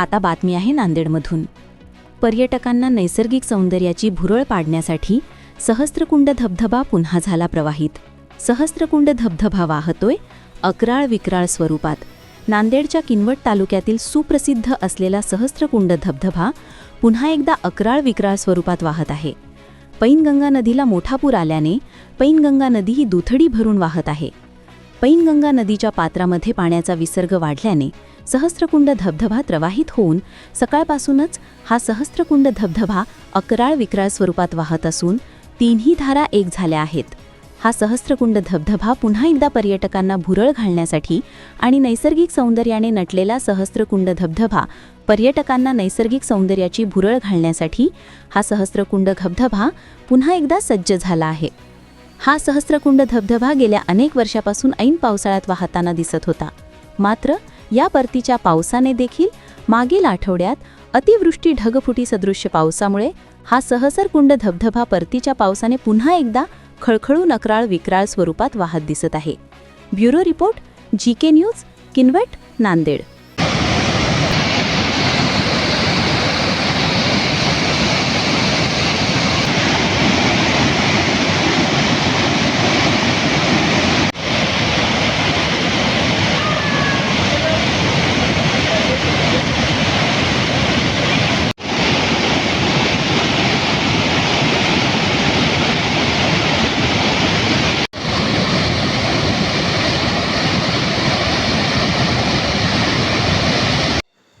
आता बातमी आहे नांदेडमधून. पर्यटकांना नैसर्गिक सौंदर्याची भुरळ पाडण्यासाठी सहस्त्रकुंड धबधबा पुन्हा झाला प्रवाहित. सहस्त्रकुंड धबधबा वाहतोय अकराळ विक्राळ स्वरूपात. नांदेडच्या किनवट तालुक्यातील सुप्रसिद्ध असलेला सहस्त्रकुंड धबधबा पुन्हा एकदा अकराळ विक्राळ स्वरूपात वाहत आहे. पैनगंगा नदीला मोठा पूर आल्याने पैनगंगा नदी ही दुथडी भरून वाहत आहे. पैनगंगा नदीच्या पात्रामध्ये पाण्याचा विसर्ग वाढल्याने सहस्त्रकुंड धबधबा प्रवाहित होऊन सकाळपासूनच हा सहस्त्रकुंड धबधबा अकराळ विक्राळ स्वरूपात वाहत असून तीनही धारा एक झाल्या आहेत. हा सहस्त्रकुंड धबधबा पुन्हा एकदा पर्यटकांना भुरळ घालण्यासाठी आणि नैसर्गिक सौंदर्याने नटलेला सहस्त्रकुंड धबधबा पर्यटकांना नैसर्गिक सौंदर्याची भुरळ घालण्यासाठी हा सहस्त्रकुंड धबधबा पुन्हा एकदा सज्ज झाला आहे. हा सहस्रकुंड धबधबा गेल्या अनेक वर्षापासून ऐन पावसाळ्यात वाहताना दिसत होता. मात्र या परतीच्या पावसाने देखील मागील आठवड्यात अतिवृष्टी ढगफुटी सदृश्य पावसामुळे हा सहसरकुंड धबधबा परतीच्या पावसाने पुन्हा एकदा खळखळून अकराळ विक्राळ स्वरूपात वाहत दिसत आहे. Bureau report G K news Kinwat Nanded.